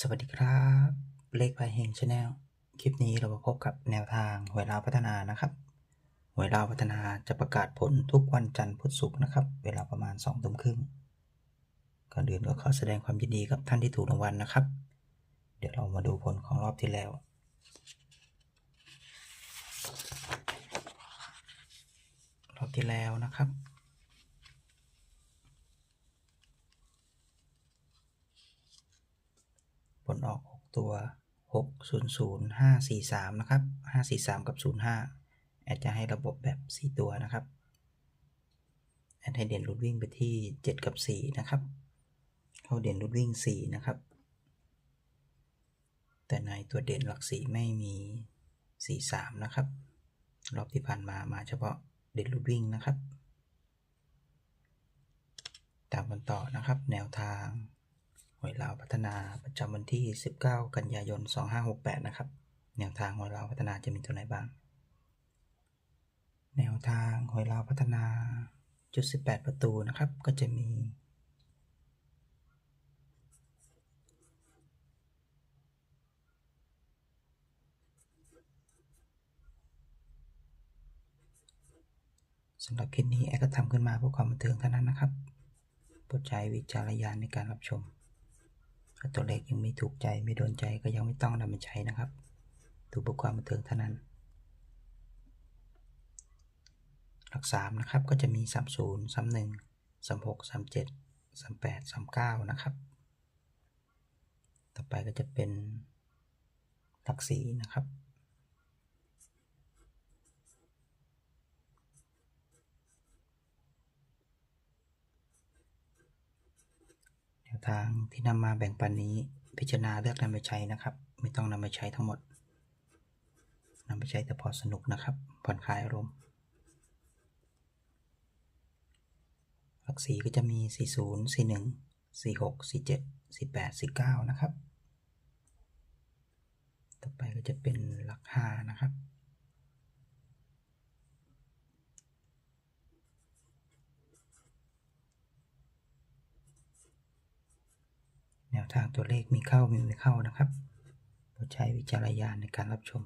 สวัสดีครับ เลขพายเฮงชาแนลคลิปนี้เรามาพบกับแนวทางหวยลาวพัฒนานะครับหวยลาวพัฒนาจะประกาศผลทุกวันจันทร์พุธศุกร์นะครับ เวลาประมาณ2องทุ่มครึ่งก่อนอื่นก็ขอแสดงความยินดีกับท่านที่ถูกรางวัลนะครับ เดี๋ยวเรามาดูผลของรอบที่แล้ว รอบที่แล้วนะครับ ผลออก 6 ตัว 6 0 0 5 4 3 นะครับ 5 4 3 กับ 0 5 แอดจะให้ระบบแบบ 4 ตัวนะครับ แอดให้เด่นรุดวิ่งไปที่ 7 กับ 4 นะครับ เข้าเด่นรุดวิ่ง 4 นะครับ แต่ในตัวเด่นหลักสีไม่มี 4 3 นะครับ รอบที่ผ่านมามาเฉพาะเด่นรุดวิ่งนะครับ ตามกันต่อนะครับ แนวทาง วยลาวพัฒนาประจำวันที่ 19 กันยายน 2568 นะครับ แนวทางหวยลาวพัฒนาจะมีตัวไหนบ้าง แนวทางหวยลาวพัฒนาจุด 18 ประตูนะครับ ก็จะมี สำหรับคลิปนี้แอดก็ทำขึ้นมาเพื่อความบันเทิงเท่านั้นนะครับโปรดใช้วิจารณญาณในการรับชม ถ้าตัวเลขยังไม่ถูกใจไม่โดนใจก็ยังไม่ต้องนำมาใช้นะครับดูเพื่อความบันเทิงเท่านั้น หลักสามนะครับก็จะมี 30 31 36 37 38 39 นะครับ ต่อไปก็จะเป็นหลักสีนะครับ แนว ทางที่นำมาแบ่งปันนี้ พิจารณาเลือกนำไปใช้นะครับ ไม่ต้องนำไปใช้ทั้งหมดนำไปใช้แต่พอสนุกนะครับผ่อนคลายอารมณ์หลักสีก็จะมี 40 41 46 47 48 49 นะครับ ต่อไปก็จะเป็นหลัก5นะครับ วทางตัวเลขมีเข้ามีไม่เข้านะครับโปรดใช้วิจารณญาณในการรับชม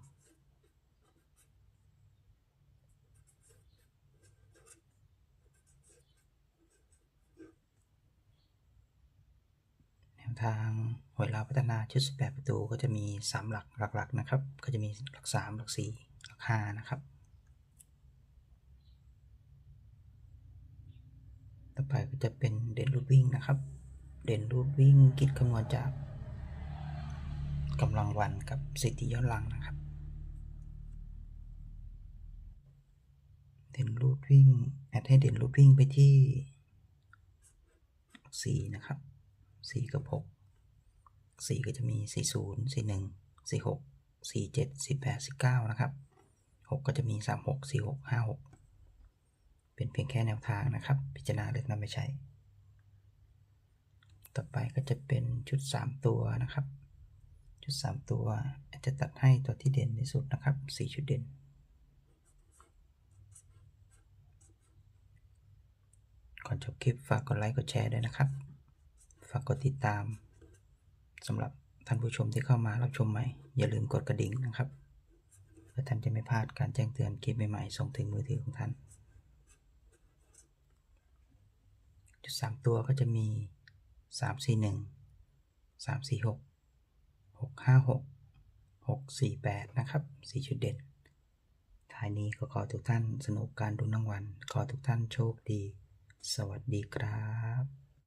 แนวทางหวยลาวพัฒนาชุด 18 ประตูก็จะมี 3 หลักหลักๆนะครับ ก็จะมีหลัก 3 หลัก 4 หลัก 5 นะครับ ต่อไปก็จะเป็นเด่นรูดวิ่งนะครับ เด่นรูดวิ่งคิดคำนวณจากกำลังวันกับสิทธิย้อนหลังนะครับ เด่นรูดวิ่งแอดให้เด่นรูดวิ่งไปที่ 4 นะครับ 4 กับ 6 4 ก็จะมี 40 41 46 47 18 19 นะครับ 6 ก็จะมี 36 46 56 เป็นเพียงแค่แนวทางนะครับ พิจารณาเลือกนำไปใช้ ต่อไปก็จะเป็นชุด 3 ตัวนะครับ ชุด 3 ตัวอาจจะตัดให้ตัวที่เด่นที่สุดนะครับ 4 ชุดเด่น ก่อนจบคลิปฝากกดไลค์กดแชร์ด้วยนะครับ ฝากกดติดตามสำหรับท่านผู้ชมที่เข้ามารับชมใหม่ อย่าลืมกดกระดิ่งนะครับเพื่อท่านจะไม่พลาดการแจ้งเตือนคลิปใหม่ๆส่งถึงมือถือของท่าน จุดสามตัวก็จะมี สามสี่หนึ่งสามสี่หกหกห้าหกหกสี่แปดนะครับสี่จุดเด่นท้ายนี้ก็ขอทุกท่านสนุกการดูรางวัลขอทุกท่านโชคดี สวัสดีครับ